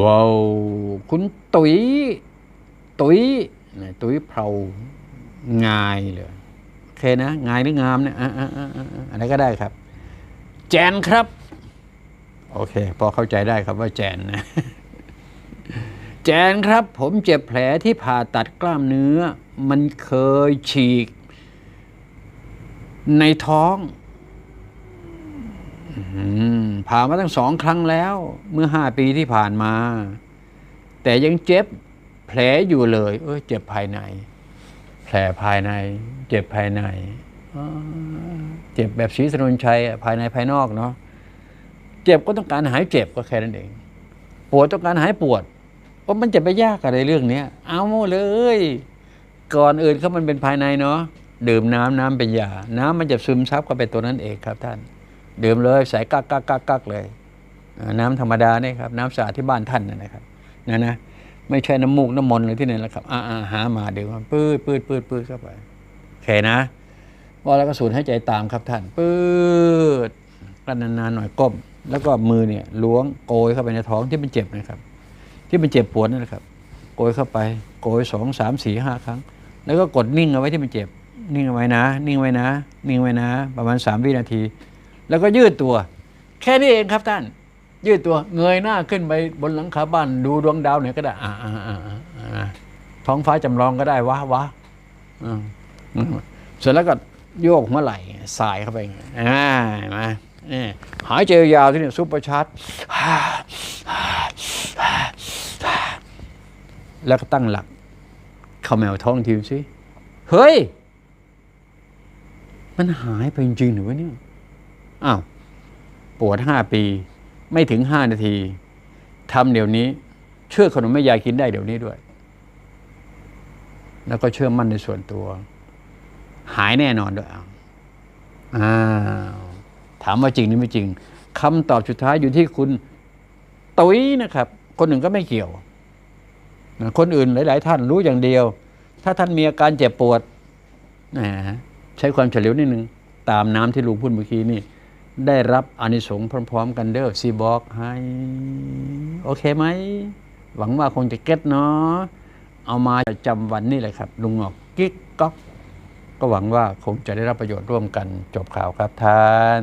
ว้าวคุณตุ๋ยตุ๋ยเนี่ยตุ๋ยเผางายเลยโอเคนะงายหรืองามเนี่ยอะอะอะอะอะอะไรก็ได้ครับ แจนครับ โอเค พอเข้าใจได้ครับว่าแจนนะ แจนครับ ผมเจ็บแผลที่ผ่าตัดกล้ามเนื้อ มันเคยฉีก ในท้อง ผ่ามาตั้งสองครั้งแล้ว เมื่อห้าปีที่ผ่านมา แต่ยังเจ็บแผลอยู่เลย เออเจ็บภายใน แผลภายใน เจ็บภายในเจ็บแบบศรีสนนชัยภายในภายนอกเนาะเจ็บก็ต้องการหายเจ็บก็แค่นั้นเอง ปวดต้องการหายปวดเพราะมันจะไปยากอะไรเรื่องเนี้ย เอาเลย ก่อนอื่นเขามันเป็นภายในเนาะดื่มน้ำน้ำเป็นยา น้ำมันจะซึมซับเข้าไปตัวนั้นเองครับท่าน ดื่มเลยใส่กักกักกักกักเลย น้ำธรรมดาเนี่ยครับน้ำสะอาดที่บ้านท่านนะครับนะนะไม่ใช่น้ำมูกน้ำมนต์เลยที่ไหนแล้วครับอ่าอาหามาดื่มมาปืดปืดปืดปืดเข้าไปโอเคนะพอแล้วก็สูดให้ใจตามครับท่านปืดกันนานๆหน่อยก้ม แล้วก็มือเนี่ยล้วงโกยเข้าไปในท้องที่มันเจ็บนะครับ ที่มันเจ็บปวดนั่นแหละครับ โกยเข้าไป โกยสองสามสี่ห้าครั้ง แล้วก็กดนิ่งเอาไว้ที่มันเจ็บ นิ่งเอาไว้นะ นิ่งไว้นะ นิ่งไว้นะ ประมาณสามวินาที แล้วก็ยืดตัว แค่นี้เองครับท่าน ยืดตัวเงยหน้าขึ้นไปบนหลังคาบ้าน ดูดวงดาวหน่อยก็ได้อ่าอ่าอ่าอ่าอ่าท้องฟ้าจำลองก็ได้วะวะอืมอืมเสร็จแล้วก็โยกหัวไหล่สายเข้าไปอย่างเงี้ยอ่ามานี่หายใจยาวที่นี่ซุปเปอร์ชาร์จแล้วก็ตั้งหลักเขมแมวท้องทีสิ เฮ้ย มันหายไปจริงๆหรือวะเนี่ย อ้าวปวดห้าปี ไม่ถึงห้านาทีทำเดี๋ยวนี้ เชื่อขนมแม่ยายกินได้เดี๋ยวนี้ด้วย แล้วก็เชื่อมั่นในส่วนตัว หายแน่นอนด้วยอ้าวถามว่าจริงหรือไม่จริงคำตอบสุดท้ายอยู่ที่คุณตุ้ยนะครับ คนหนึ่งก็ไม่เกี่ยว คนอื่นหลาย ๆ ท่านรู้อย่างเดียว ถ้าท่านมีอาการเจ็บปวดนะใช้ความเฉลียวนิดนึง ตามน้ำที่ลุงพูดเมื่อกี้นี่ ได้รับอานิสงส์พร้อม ๆ กันเด้อซีบอกให้โอเคไหม หวังว่าคงจะเก็ตเนาะเอามาจำวันนี่เลยครับ ลุงงอกกิ๊กก๊อกก็หวังว่าคงจะได้รับประโยชน์ร่วมกันจบข่าวครับท่าน